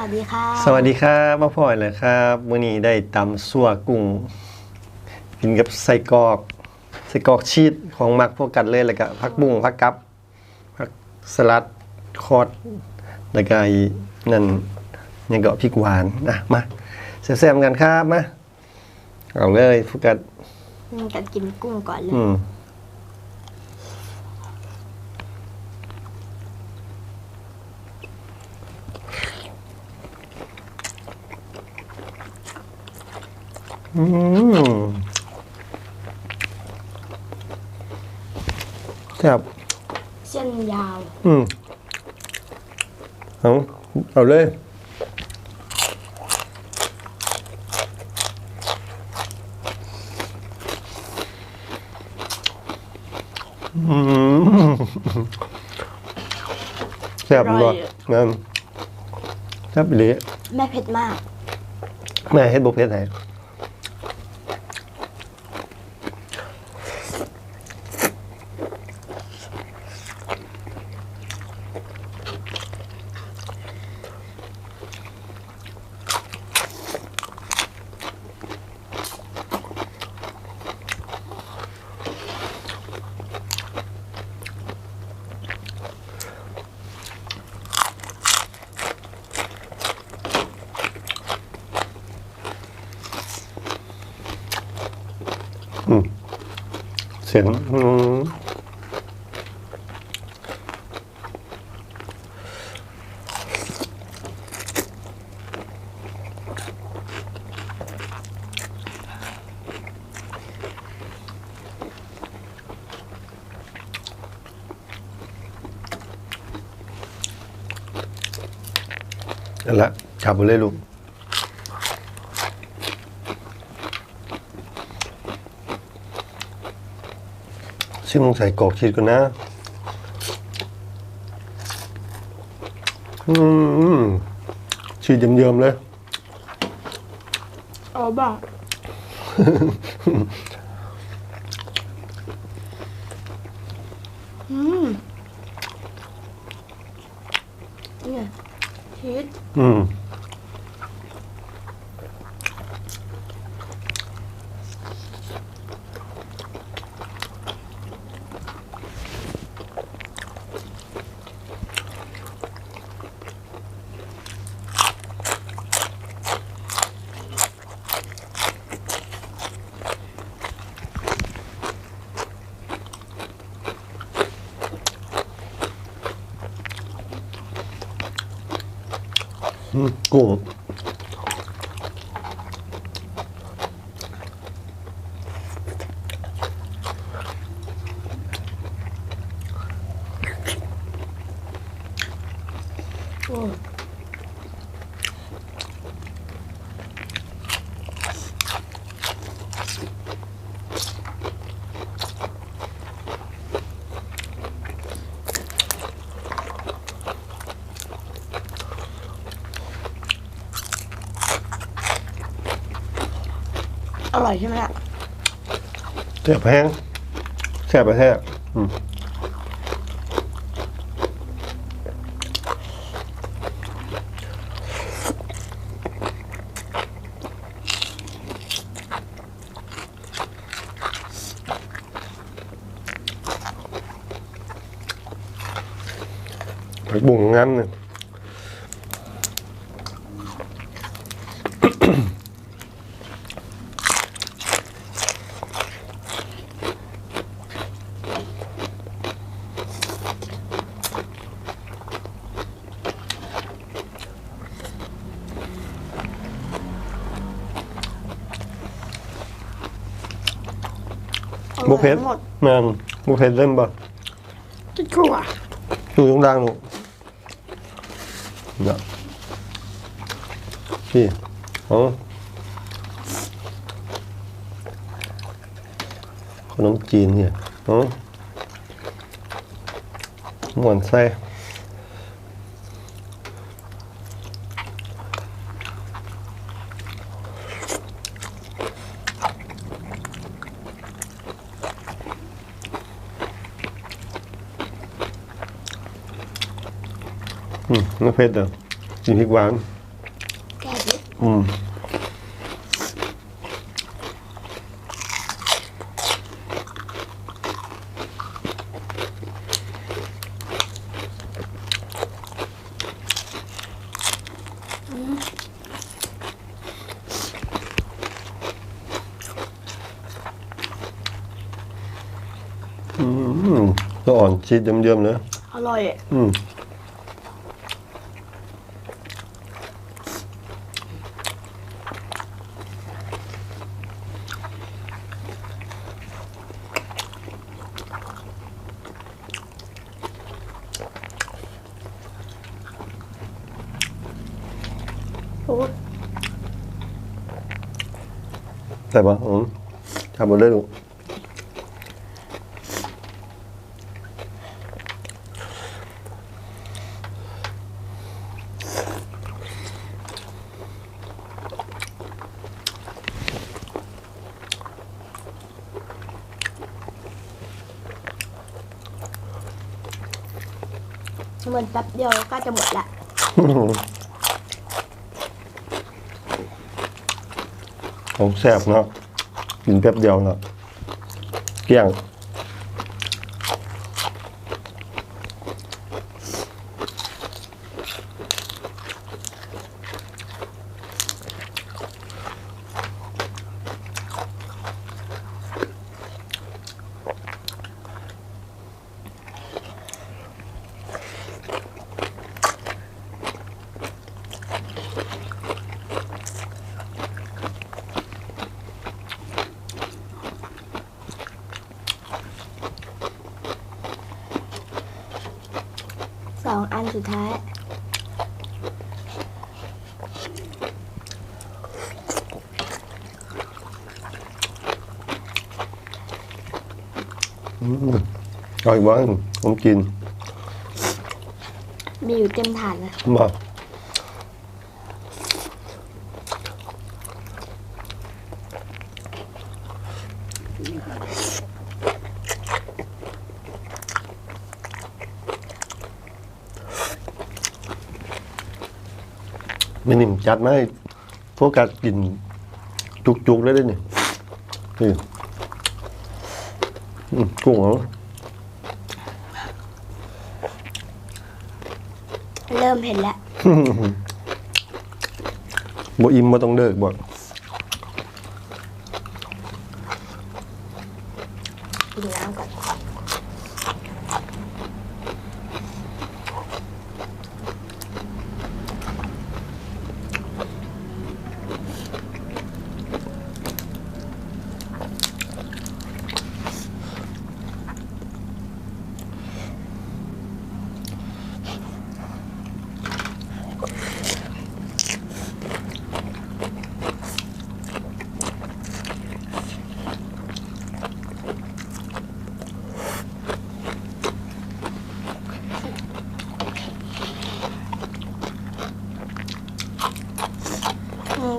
วัสดีค่ะ สวัสดีครับมาพ่อยเลยครับมื้อนี้ได้ตำซั่วกุ้งกินกับไส้กรอกไส้กรอกชีสของมักพวกกันเลยแล้วก็ผักบุ้งผักกับผักสลัดคอดแล้วก็ไอ้นั่นยังก็พริกหวานนะมาแซ่บๆกันครับมาเอาเลยพวกกันอืมกันกินกุ้งก่อนเลย อืม อืมแซ่บเส้นยาว อืมเอาเอาเลย อืมแซ่บบ่นั่นแซ่บอีหลีแม่เผ็ดมาก แม่เฮ็ดบ่เผ็ดให้ เสียงอืมนั่นละขับไปเลยลูก ซึ่งใส่กรอกชีสก่อนนะ อืมชีสเยิ้มๆเลยอ๋อบ้างอืมเนี่ยชีสอืม อืมกุ้ง อร่อยใช่ไหมล่ะแซ่บแห้งแซ่บไปแท้อืมผักบุ้งงามเนี่ย อร่อยบุฟเฟ่หมดแม่นบุฟเฟ่เล่นบ่จะกลัวอยู่ตรงกลางหนูเนี่ยพี่เอาขนมจีนเนี่ยเอาหมวนไส้ อืมน้ำเพชรเด้อกินพริกหวาน แก้ดิอืมอืมก็อ่อนชีสเยิ้มๆเลย อร่อยอะ อืม โอ้ยใส่ปะอืมทำหมดเลยลูก เหมือนแป๊บเดียวก็จะหมดละ ของแซ่บเนาะกินแป๊บเดียวเนาะเกลี้ยง สองอันสุดท้าย อืมเอาอีกบ้างผมกินมีอยู่เต็มถาดเลยมา ไม่นิ่มจัดไหมาให้โฟกัสกินจุกๆเลยได้นี่นี่อืมกุ้งเหรอเริ่มเห็นแล้วบ่อิ่มบ่ต้องเลิกบ่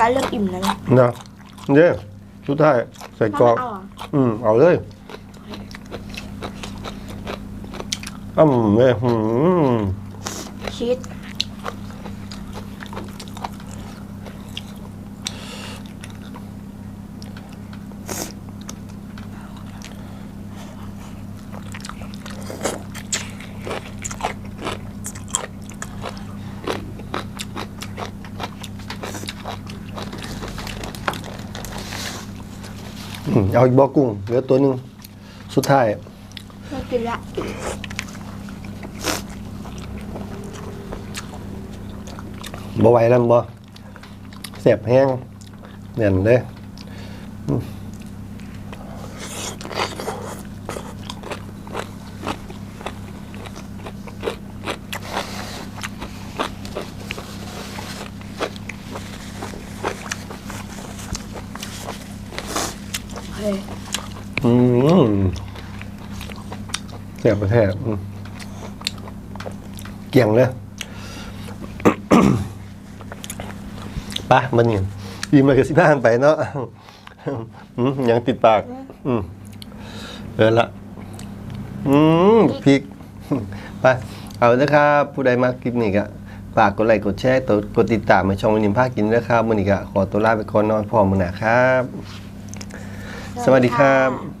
การเริ่มอิ่มแล้วนะนะเด้สุดท้ายใส่กรอกเอาเหรออืมเอาเลยอ้ำเลยหืมชีส เอาอีกบอกกุ้งเหลือตัวหนึ่งสุดท้ายไม่กินละบ่ไหวแล้วบ่แสบแห้งเนียนเลย อืมเฮ้ยอืมแสบประแทบเกี่ยงเลยไปะมันนี่ยิ้มมากับสิบ้านไปเนาะยังติดปาก อืมเออละ อืมพริก ไป เอาละครับ ผู้ใดมาคลิปนี้ก็ฝากกดไลค์กดแชร์กดติดตามมาช่องนิมภาคกินด้วยครับมื้อนี้ก็ขอตัวลาไปก่อนนอนพร้อมมือหนาครับ สวัสดีครับ